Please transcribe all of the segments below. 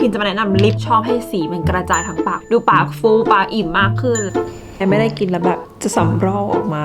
พิมจะมาแนะนำลิปชอบให้สีมันกระจายทั้งปาก ดูปากฟูปากอิ่มมากขึ้นแต่ไม่ได้กินแล้วแบบจะสำรอกออกมา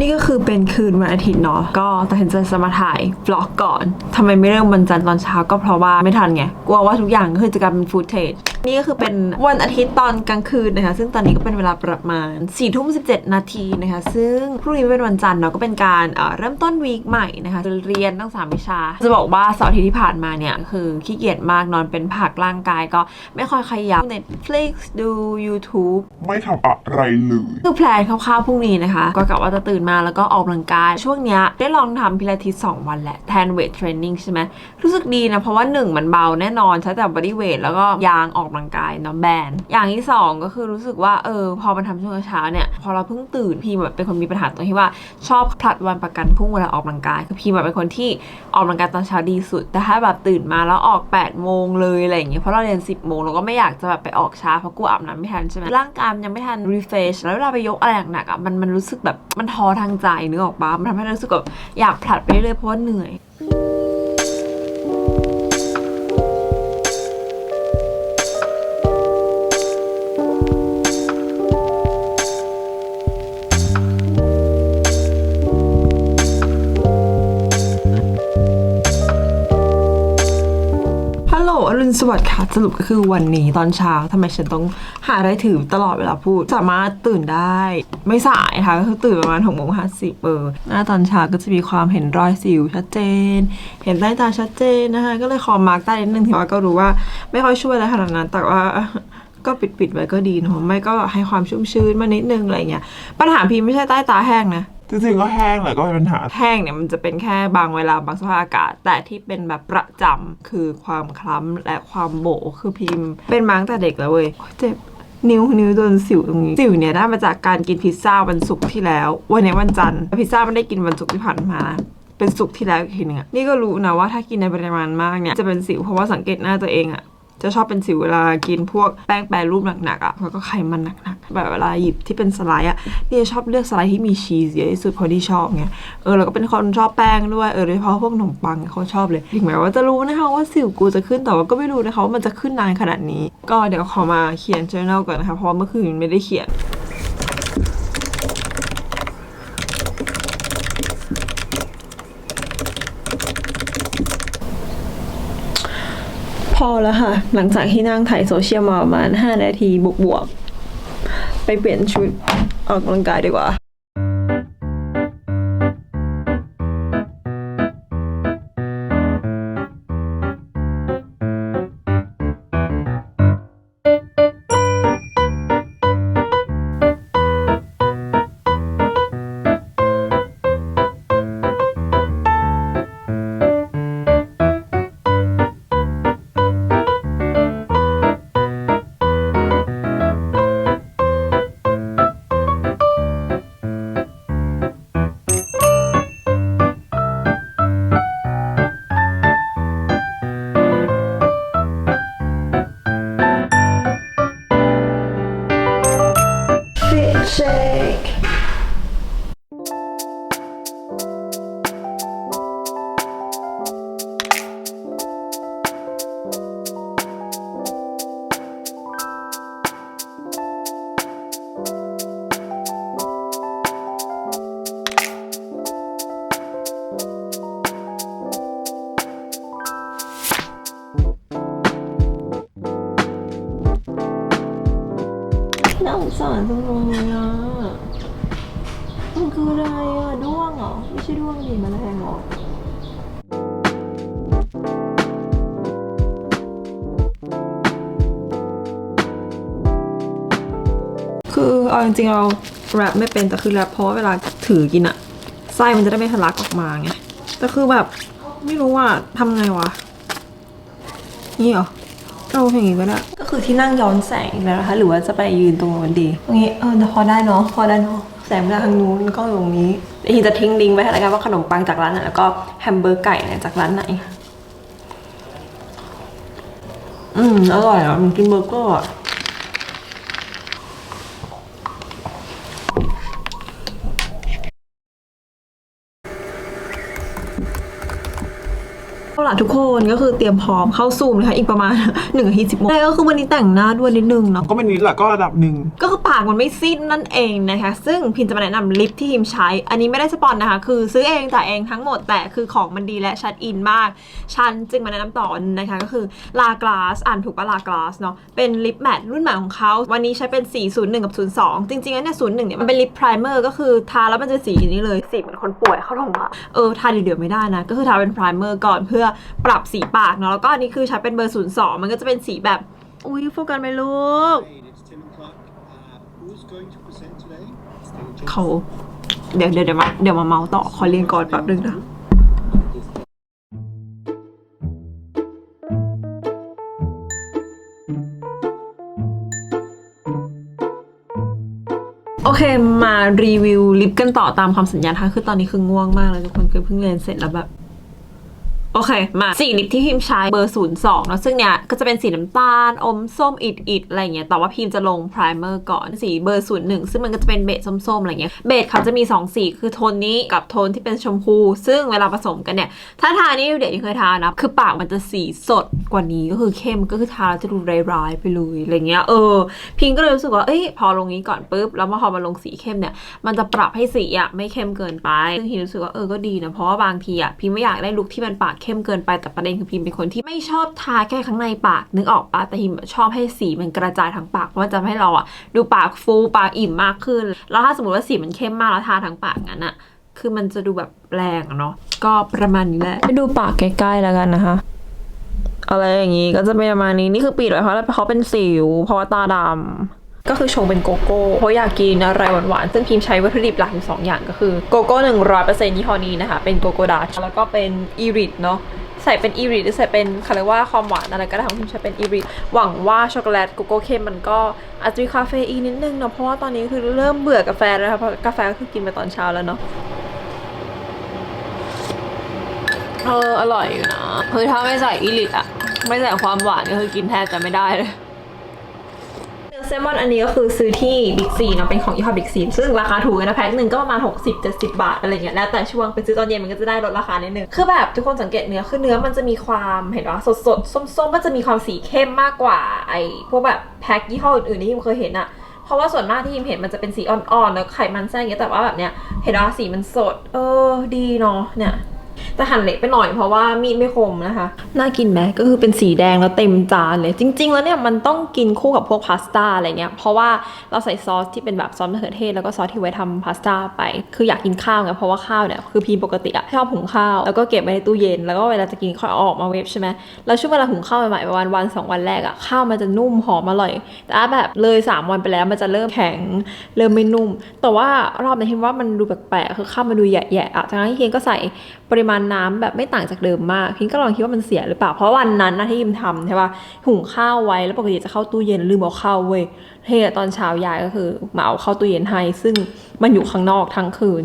นี่ก็คือเป็นคืนวันอาทิตย์เนาะก็ตัดสินใจจะมาถ่ายบล็อกก่อนทำไมไม่เริ่มวันจันทร์ตอนเช้าก็เพราะว่าไม่ทันไงกลัวว่าทุกอย่างก็คือจะกลายเป็นฟูดเทจ นี่ก็คือเป็นวันอาทิตย์ตอนกลางคืนนะคะ ซึ่งตอนนี้ก็เป็นเวลาประมาณ4ี่ทุ่มสินาทีนะคะ ซึ่งพรุ่งนี้เป็นวันจันทร์เนาะก็เป็นการเอ่อเริ่มต้นวีคใหม่นะคะจะเรียนตั้งสามวิชา จะบอกว่าเสาร์อาทิตย์ที่ผ่านมาเนี่ยคือขี้เกียจมากนอนเป็นผักร่างกายก็ไม่ค่อยขยับ Netflix ดู YouTube ไม่ทำอะไรเลยคือแพลนคร่าวๆพรุ่งนี้นะคะ ก็กะว่าจะตื่นมาแล้วก็ออกกำลังกาย ช่วงเนี้ยได้ลองทำพิลาทิส2วันแหละแทนเวทเทรนนิ่งใช่ไหมรู้สึกดีนะเพราะว่า 1 มันเบาแน่นอนใช้แต่บอดี้เวทแล้วก็ยางออกกำลังกายเนาะแบนอย่างที่ 2 ก็คือรู้สึกว่าเออพอมันทำช่วงเช้าเนี่ยพอเราเพิ่งตื่นพีแบบเป็นคนมีปัญหาตรงที่ว่าชอบพลัดวันประกันพรุ่งเวลาออกกำลังกาย คือพีแบบเป็นคนที่ออกกำลังกายตอนเช้าดีสุด แต่ถ้าแบบตื่นมาแล้วออก8โมงเลยอะไรอย่างเงี้ยเพราะเราเรียน 10โมงเราก็ไม่อยากจะแบบไปออกช้าเพราะกลัวอาบน้ำไม่ทันใช่ไหมร่างกายมันยังไม่ทันรีเฟชแล้วเวลาไปยกอะไรหนักๆอะมันมันรู้สึกแบบมันท้อทางใจนึกออกปะมันทำให้รู้สึกแบบอยากผลัดไปเรื่อยเพราะว่าเหนื่อย วัสดิ์ค่ะสรุปก็คือวันนี้ตอนเช้าทำไมฉันต้องหาอะไรถือตลอดเวลาพูด สามารถตื่นได้ไม่สายนะคะก็คือตื่นประมาณหกโมงห้าสิบเออหน้าตอนเช้าก็จะมีความเห็นรอยสิวชัดเจน เห็นใต้ตาชัดเจนนะคะ ก็เลยขอมาร์กใต้นิดนึงถึงว่าก็รู้ว่าไม่ค่อยช่วยอะไรขนาดนั้นแต่ว่าก็ปิดปิดๆไว้ก็ดีเนอะไม่ก็ให้ความชุ่มชื้นมานิดนึงอะไรเงี้ยปัญหาพีไม่ใช่ใต้ตาแห้งนะ จริงๆก็แห้งแหละก็เป็นปัญหา แห้งเนี่ยมันจะเป็นแค่บางเวลาบางสภาพอากาศ แต่ที่เป็นแบบประจำคือความคล้ำและความโบคือพิมพ์ เป็นมาตั้งแต่เด็กแล้วเว้ยโอ๊ยเจ็บ นิ้วนิ้วโดนสิวตรงนี้สิวเนี่ยได้มาจากการกินพิซซ่าวันศุกร์ที่แล้ว วันนี้วันจันทร์พิซซ่าไม่ได้กินวันศุกร์ที่ผ่านมานะเป็นศุกร์ที่แล้วอีกทีหนึงอะนี่ก็รู้นะว่าถ้ากินในปริมาณมากเนี่ยจะเป็นสิวเพราะว่าสังเกตหน้าตัวเองอะ จะชอบเป็นสิวเวลากินพวกแป้งแปรรูปหนักๆอะ่ะแล้วก็ไขมันหนักๆแบบเวลาหยิบที่เป็นสไลด์อะ่ะนี่จะชอบเลือกสไลด์ที่มีชีสเยอะที่สุดเพราะที่ชอบไงเออแล้วก็เป็นคนชอบแป้งด้วยเออโดยเฉพาะพวกขนมปังเขาชอบเลยถึงแม้ว่าจะรู้นะคะว่าสิวกูจะขึ้นแต่ว่าก็ไม่รู้นะคะว่ามันจะขึ้นนานขนาดนี้ ก็เดี๋ยวขอมาเขียน journal ก่อนนะคะเพราะเมื่อคืนไม่ได้เขียน อแล้วค่ะ หลังจากที่นั่งถ่ายโซเชียลมาประมาณ 5 นาทีบวกๆ ไปเปลี่ยนชุดออกกำลังกายดีกว่า สารจังเลยอะมันคืออะไรอะด้วงเหรอ ไม่ใช่ด้วงดิแมลงเหรอคือเอาจริงๆเราแรปไม่เป็นแต่คือแรปเพราะาเวลาถือกินอะไส้มันจะได้ไม่ทะลักออกมาไงแต่คือแบบไม่รู้ว่าทำไงวะ นี่เหรอเอาอย่างงี้ก็ได้ คือที่นั่งย้อนแสงอีกแล้วนะคะ หรือว่าจะไปยืนตรงนู้นดีตรงนี้เออแต่พอได้เนาะพอได้เนาะแสงมาทางนู้นก็ตรงนี้เดี๋ยวทีจะทิ้งลิงก์ไว้ให้แล้วกันว่าขนมปังจากร้านไหนแล้วก็แฮมเบอร์เกอร์ไก่เนี่ยจากร้านไหน อืมอร่อยอะมันกินเบอร์เกอร์อะ อ เอา ล่ะทุกคนก็คือเตรียมพร้อมเข้าซูมนะคะอีกประมาณ1นาทีสิบโมงแล้วก็คือวันนี้แต่งหน้าด้วยนิดนึงเนาะก็เป็นนิดแหละก็ระดับหนึ่งก็คือปากมันไม่สิ้นนั่นเองนะคะ ซึ่งพิมจะมาแนะนำลิปที่พิมใช้ อันนี้ไม่ได้สปอนนะคะ คือซื้อเองจ่ายเองทั้งหมดแต่คือของมันดีและชัดอินมากฉันจึงมาแนะนำต่อนะคะ ก็คือลากลาสอ่านถูกปะลากลาสเนาะเป็นลิปแมทรุ่นใหม่ของเขาวันนี้ใช้เป็น 401 กับ 02 จริงๆแล้วเนี่ย01เนี่ยมันเป็นลิปไพรเมอร์ก็คือทาแล้วมันจะสีอย่างนี้เลยสีเหมือนคนป่วยเข้าโรงพยาบาลเออทาเดี๋ยวๆไม่ได้นะก็คือทาเป็นไพรเมอร์ก่อนเพื่อปรับสีปากเนาะแล้วก็อันนี้คือใช้เป็นเบอร์02มันก็จะเป็นสีแบบอุ้ยโฟกัสไหมลูก It's 10 o'clock. Uh, who's going to present today? It's David เขาเดี๋ยวเดี๋ยวเดี๋ยวมาเดี๋ยวมาเมาต่อขอเรียนก่อนแป๊บนึงนะโอเคมารีวิวลิปกันต่อตามความสัญญานะคะคือตอนนี้คือง่วงมากเลยทุกคนคือเพิ่งเรียนเสร็จแล้วแบบ โอเค มาสีลิปที่พิมพ์ใช้เบอร์ 02แล้วซึ่งเนี่ยก็จะเป็นสีน้ำตาล อมส้มอิดอิดอะไรเงี้ยแต่ว่าพิมพ์จะลงไพรเมอร์ก่อนสีเบอร์ 01 ซึ่งมันก็จะเป็นเบสส้มๆอะไรเงี้ยเบสเขาจะมี 2 สีคือโทนนี้กับโทนที่เป็นชมพู ซึ่งเวลาผสมกันเนี่ย ถ้าทานี่เด็กที่เคยทานะ คือปากมันจะสีสดกว่านี้ก็คือเข้มก็คือทาแล้วจะดูร้ายๆไปเลยอะไรเงี้ยเออ พิมก็เลยรู้สึกว่าเอ้ยพอลงนี้ก่อนปุ๊บแล้วพอมาลงสีเข้มเนี่ย มันจะปรับให้สีอะไม่เข้มเกินไปซึ่งพิมรู้สึกว่าเออก็ดีนะเพราะว่าบางทีอะพิมไม่อยากได้ลุคที่มันปากเข้มเกินไปแต่ประเด็นคือพิมเป็นคนที่ไม่ชอบทาแค่ข้างในปาก นึกออกปะแต่พิมชอบให้สีมันกระจายทั้งปากเพราะมันจะให้เราอะดูปากฟูปากอิ่มมากขึ้น แล้วถ้าสมมติว่าสีมันเข้มมากแล้วทาทั้งปากงั้นอะคือมันจะดูแบบแรงอะเนาะก็ประมาณนี้แหละไปดูปากใกล้ๆแล้วกันนะคะอะไรอย่างนี้ก็จะเป็นประมาณนี้นี่คือปิดไว้เพราะเขาเป็นสิวเพราะว่าตาดำ ก็คือชงเป็นโกโก้เพราะอยากกินอะไรหวานๆ ซึ่งพิมพ์ใช้วัตถุดิบหลักอยู่สองอย่างก็คือโกโก้หนึ่งร้อยเปอร์เซ็นต์ยี่ห้อนี้นะคะ เป็นโกโก้ดัชแล้วก็เป็นอีริทเนาะใส่เป็นอีริทหรือใส่เป็นเขาเรียกว่าความหวานอะไรก็ได้ของพิมใช้เป็นอีริทหวังว่าช็อกโกแลตโกโก้เค็มมันก็อาจจะมีคาเฟอีนนิดนึงเนาะเพราะว่าตอนนี้คือเริ่มเบื่อกาแฟแล้วนะคะเพราะกาแฟก็คือกินไปตอนเช้าแล้วเนาะเอออร่อยอยู่นะคือถ้าไม่ใส่อีลิตอะไม่ใส่ความหวานก็คือกินแทบจะไม่ได้เลย แซลมอนอันนี้ก็คือซื้อที่บิ๊กซีเนาะเป็นของยี่ห้อบิ๊กซีซึ่งราคาถูกนะแพ็คหนึ่งก็ประมาณ 60 70 บาทอะไรเงี้ยแล้วแต่ช่วงไปซื้อตอนเย็นมันก็จะได้ลดราคานิดนึงคือแบบทุกคนสังเกตเนื้อคือเนื้อมันจะมีความเห็นว่าสดสดส้มๆมันจะมีความสีเข้มมากกว่าไอ้พวกแบบแพ็คยี่ห้ออื่นๆที่พิมเคยเห็นอะเพราะว่าส่วนมากที่พิมเห็นมันจะเป็นสีอ่อนๆแล้วไขมันแทรกอย่างเงี้ยแต่ว่าแบบเนี้ยเห็นว่าสีมันสด เออดีเนาะเนี่ย แต่หั่นเละไปหน่อยเพราะว่ามีดไม่คมนะคะ น่ากินไหมก็คือเป็นสีแดงแล้วเต็มจานเลย จริง ๆ แล้วเนี่ยมันต้องกินคู่กับพวกพาสต้าอะไรเงี้ย เพราะว่าเราใส่ซอสที่เป็นแบบซอสมะเขือเทศแล้วก็ซอสที่ไว้ทำพาสต้าไป คืออยากกินข้าวไงเพราะว่าข้าวเนี่ยคือพีปกติอะชอบหุงข้าวแล้วก็เก็บไว้ในตู้เย็น แล้วก็เวลาจะกินค่อยออกมาเวฟใช่ไหมแล้วช่วงเวลาหุงข้าวใหม่ๆประมาณวันสองวันแรกอะข้าวมันจะนุ่มหอมอร่อย แต่แบบเลยสามวันไปแล้วมันจะเริ่มแข็งเริ่มไม่นุ่ม แต่ว่ารอบนี้เห็นว่ามันดูแปลกๆคือข้าวมันดูแย่ๆอะจากนั้นพี่เคนก็ใส่ปริมาณน้ำแบบไม่ต่างจากเดิมมากพิงก็ลองคิดว่ามันเสียหรือเปล่า เพราะวันนั้นนะที่ยิมทำใช่ป่ะหุงข้าวไว้แล้วปกติจะเข้าตู้เย็นลืมเอาเข้าเว้ยเฮ้ยตอนเช้ายายก็คือมาเอาเข้าตู้เย็นให้ ซึ่งมันอยู่ข้างนอกทั้งคืน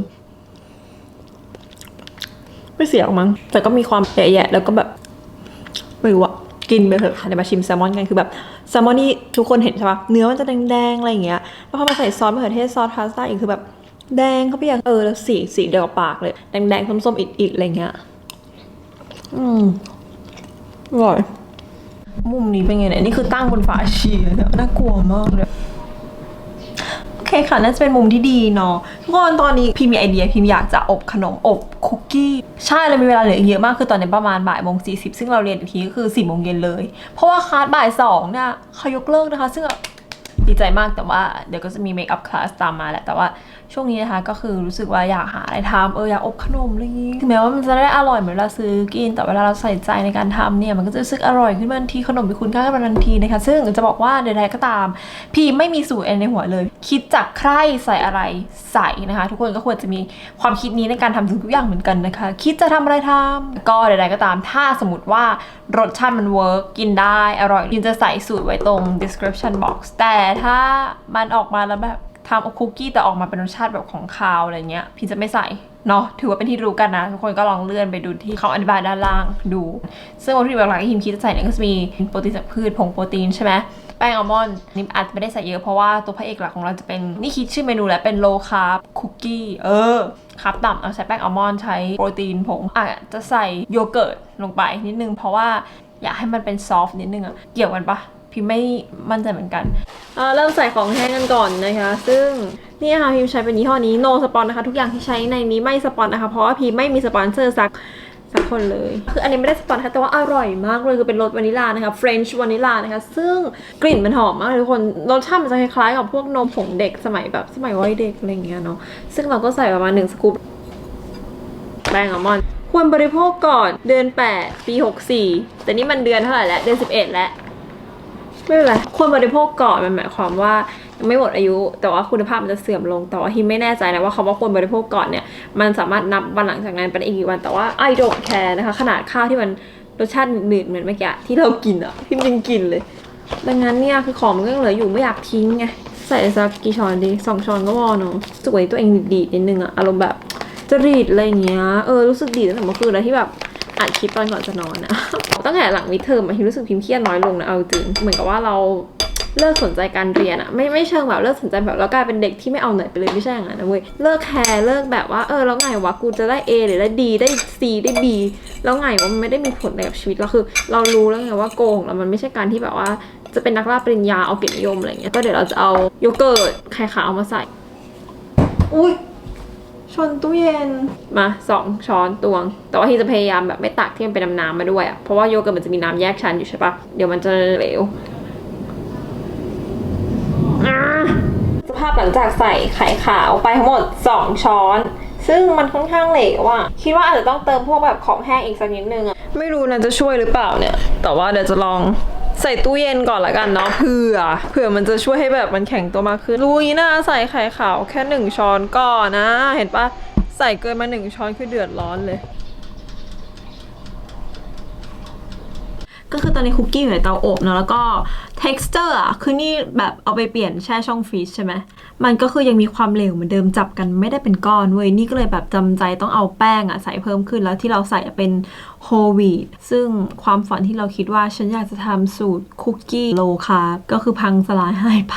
ไม่เสียหรอกมั้งแต่ก็มีความแย่ๆแล้วก็แบบไม่รู้อะกินไปเถอะค่ะเดี๋ยวมาชิมแซลมอนกันคือแบบแซลมอนนี่ทุกคนเห็นใช่ปะเนื้อมันจะแดงๆอะไรอย่างเงี้ยแล้วพอมาใส่ซอสมะเขือเทศซอสพาสต้าอีกคือแบบ แดงเขาไปอย่างเออแล้วสีสีเดียวกับปากเลย แดงๆส้มๆอิดๆอะไรเงี้ยอืมอร่อยมุมนี้เป็นไงเนี่ยนี่คือตั้งบนฝาชีเนี่ยน่ากลัวมากเลยโอเคค่ะน่าจะเป็นมุมที่ดีเนาะทุกคนตอนนี้พิมมีไอเดียพิมอยากจะอบขนมอบคุกกี้ใช่เรามีเวลาเหลืออีกเยอะมากคือตอนนี้ประมาณบ่ายโมงสี่สิบซึ่งเราเรียนอีกทีก็คือสี่โมงเย็นเลย เพราะว่าคลาสบ่ายสองเนี่ยเขายกเลิกนะคะ ซึ่งดีใจมากแต่ว่าเดี๋ยวก็จะมีเมคอัพคลาสตามมาแหละแต่ว่า ช่วงนี้นะคะก็คือรู้สึกว่าอยากหาอะไรทำเอออยากอบขนมอะไรอย่างงี้ถึงแม้ว่ามันจะได้อร่อยเหมือนเวลาซื้อกิน แต่เวลาเราใส่ใจในการทำเนี่ยมันก็จะรู้สึกอร่อยขึ้นมาทันทีขนมมีคุณค่าขึ้นมาทันทีนะคะ ซึ่งจะบอกว่าใดๆก็ตาม พีไม่มีสูตรเองในหัวเลย คิดจากใครใส่อะไรใส่นะคะ ทุกคนก็ควรจะมีความคิดนี้ในการทำทุกอย่างเหมือนกันนะคะ คิดจะทำอะไรทำก็ใดๆก็ตาม ถ้าสมมติว่ารสชาติมันเวิร์กกินได้อร่อยพิมจะใส่สูตรไว้ตรง description box แต่ถ้ามันออกมาแล้วแบบ ทำคุกกี้แต่ออกมาเป็นรสชาติแบบของคาวอะไรเงี้ยพี่จะไม่ใส่เนาะถือว่าเป็นที่รู้กันนะ ทุกคนก็ลองเลื่อนไปดูที่เขาอธิบายด้านล่างดู ซึ่งวัตถุดิบหลักที่พิมคิดจะใส่เนี่ยก็จะมีโปรตีนจากพืชผงโปรตีนใช่ไหมแป้งอัลมอนด์นี่อาจจะไม่ได้ใส่เยอะเพราะว่าตัวพระเอกหลักของเราจะเป็น นี่คิดชื่อเมนูแล้วเป็นโลคาร์บคุกกี้เออคาร์บต่ำเอาใช้แป้งอัลมอนด์ใช้โปรตีนผงอาจจะใส่โยเกิร์ตลงไปนิดนึงเพราะว่าอยากให้มันเป็นซอฟต์นิดนึงอะเกี่ยวกันปะ พี่ไม่มั่นใจเหมือนกันเอ่อเริ่มใส่ของแห้งกันก่อนนะคะ ซึ่งนี่ค่ะพิมใช้เป็นยี่ห้อนี้ no สปอนนะคะ ทุกอย่างที่ใช้ในนี้ไม่สปอนนะคะ เพราะว่าพีไม่มีสปอนเซอร์สักสักคนเลย คืออันนี้ไม่ได้สปอนนะคะแต่ว่าอร่อยมากเลย คือเป็นรสวานิลานะคะ French วานิลานะคะ ซึ่งกลิ่นมันหอมมากเลยทุกคน รสชาติมันจะคล้ายๆกับพวกนมผงเด็กสมัยแบบสมัยวัยเด็กอะไรอย่างเงี้ยเนาะ ซึ่งเราก็ใส่ประมาณหนึ่งสกู๊ปแป้งอัลมอนด์ควรบริโภคก่อนเดือน 8 ปี 64 แต่นี่มันเดือนเท่าไหร่แล้ว เดือน 11 แล้ว ไม่เป็นไรควรบริโภคก่อนมันหมายความว่าไม่หมดอายุ แต่ว่าคุณภาพมันจะเสื่อมลงแต่ว่าฮิมไม่แน่ใจนะว่าคำว่าควรบริโภคก่อนเนี่ยมันสามารถนับวันหลังจากนั้นเป็นอีกกี่วันแต่ว่า I don't care นะคะ ขนาดข้าวที่มันรสชาติหนืดเหมือนเมื่อกี้ที่เรากินอะพิมยังกินเลย ดังนั้นเนี่ยคือของมันก็ยังเหลืออยู่ไม่อยากทิ้งไงใส่สักกี่ช้อนดีสองช้อนก็พอเนาะสว่าตัวเองดีดนิดนึงอะอารมณ์แบบจะรีดอะไรอย่างเงี้ยเออรู้สึกดีตั้งแต่เมื่อคืนแล้วที่แบบ อัดคลิปตอนก่อนจะนอนนะตั้งแต่หลังมิเทอมอะพิมรู้สึกพิมเครียดน้อยลงนะเอาจริงเหมือนกับว่าเราเลิกสนใจการเรียนอะไม่ไม่เชิงแบบเลิกสนใจแบบแล้วกลายเป็นเด็กที่ไม่เอาไหนไปเลยไม่ใช่อย่างนั้นนะเว้ยเลิกแคร์เลิกแบบว่าเออแล้วไงวะกูจะได้ A หรือได้ D ได้ C ได้ B แล้วไงวะมันไม่ได้มีผลอะไรกับชีวิตเราคือ เรารู้แล้วไงว่าโกของเรามันไม่ใช่การที่แบบว่าจะเป็นนักล่าปริญญาเอาเกียรตินิยมอะไรเงี้ยก็เดี๋ยวเราจะเอาโยเกิร์ตไข่ขาวมาใส่อุ้ย ชนตู้เย็นมาสองช้อนตวง แต่ว่าที่จะพยายามแบบไม่ตักที่มันเป็นน้ำๆมาด้วยอะเพราะว่าโยเกิร์ตมันจะมีน้ำแยกชั้นอยู่ใช่ปะเดี๋ยวมันจะเหลวอ่าสภาพหลังจากใส่ไข่ขาวไปทั้งหมด 2 ช้อน ซึ่งมันค่อนข้างเหลวอะคิดว่าอาจจะต้องเติมพวกแบบของแห้งอีกสักนิดนึงอะไม่รู้นะจะช่วยหรือเปล่าเนี่ย แต่ว่าเดี๋ยวจะลอง ใส่ตู้เย็นก่อนละกันเนาะเผื่อเผื่อมันจะช่วยให้แบบมันแข็งตัวมากขึ้นรู้งี้นะใส่ไข่ขาวแค่หนึ่งช้อนก่อนนะ เห็นปะใส่เกินมาหนึ่งช้อนคือเดือดร้อนเลย ก็คือตอนนี้คุกกี้อยู่ในเตาอบเนอะแล้วก็ texture อะคือนี่แบบเอาไปเปลี่ยนแช่ช่องฟรีซใช่ไหมมันก็คือยังมีความเหลวเหมือนเดิมจับกันไม่ได้เป็นก้อนเว้ยนี่ก็เลยแบบจำใจต้องเอาแป้งอะใส่เพิ่มขึ้นแล้วที่เราใส่เป็นโฮลวีตซึ่งความฝันที่เราคิดว่าฉันอยากจะทำสูตรคุกกี้โลคาร์บก็คือพังสลายหายไป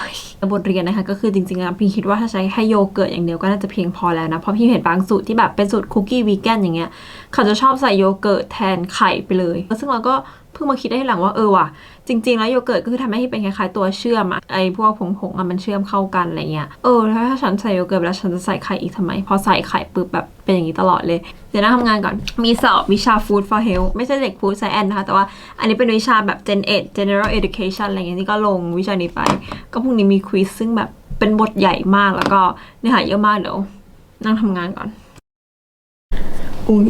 บทเรียนนะคะก็คือจริงๆอะพี่คิดว่าถ้าใช้แค่โยเกิร์ตอย่างเดียวก็น่าจะเพียงพอแล้วนะ เพราะพี่เห็นบางสูตรที่แบบเป็นสูตรคุกกี้วีแกนอย่างเงี้ยเขาจะชอบใส่โยเกิร์ตแทนไข่ไปเลย ซึ่งเราก็ พิ่งมาคิดได้หลังว่าเออว่ะจริง ๆ แล้วโยเกิร์ตก็คือทำให้เป็นคล้ายๆตัวเชื่อมอะไอพวกผงๆอะมันเชื่อมเข้ากันอะไรเงี้ยเออแล้วถ้าฉันใส่โยเกิร์ตแล้วฉันจะใส่ไข่อีกทำไม พอใส่ไข่ปุ๊บแบบเป็นอย่างนี้ตลอดเลย เดี๋ยวนะทำงานก่อนมีสอบวิชา Food for Health ไม่ใช่เด็ก Food Science นะคะ แต่ว่าอันนี้เป็นวิชาแบบ Gen 8 General Education อะไรเงี้ยนี่ก็ลงวิชานี้ไป ก็พรุ่งนี้มีควิสซึ่งแบบเป็นบทใหญ่มากแล้วก็เนื้อหาเยอะมากเดี๋ยวนั่งทำงานก่อน อุ้ย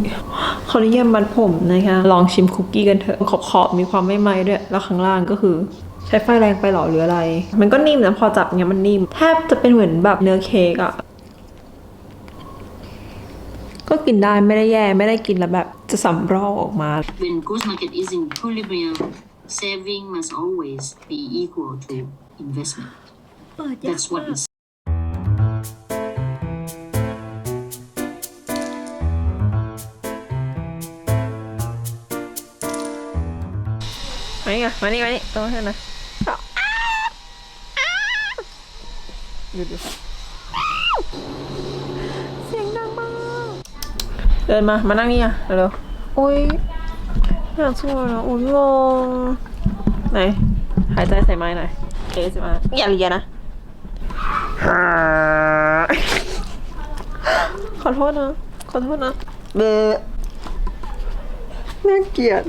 เขาเรียกมัดผมนะคะ ลองชิมคุกกี้กันเถอะขอบขอบๆมีความไม่ไหม้ด้วย แล้วข้างล่างก็คือใช้ไฟแรงไปหรอหรืออะไร มันก็นิ่มนะพอจับเงี้ยมันนิ่ม แทบจะเป็นเหมือนแบบเนื้อเค้กอะก็กินได้ไม่ได้แย่ไม่ได้กินแล้วแบบจะสำรอกออกมา When goods market is in equilibrium, saving must always be equal to investment. That's what is ไงมานี่มานี่ตรงนั้นนะหยุดหยุดเสียงดังมาก เดินมา มานั่งนี่อะเร็วๆอุ้ยอยากช่วยนะอุ้ยงงไหน หายใจใส่ไม้หน่อยเอะใส่ไม้อย่าเลียนะ ขอโทษนะ ขอโทษนะ เบอน่าเกลียด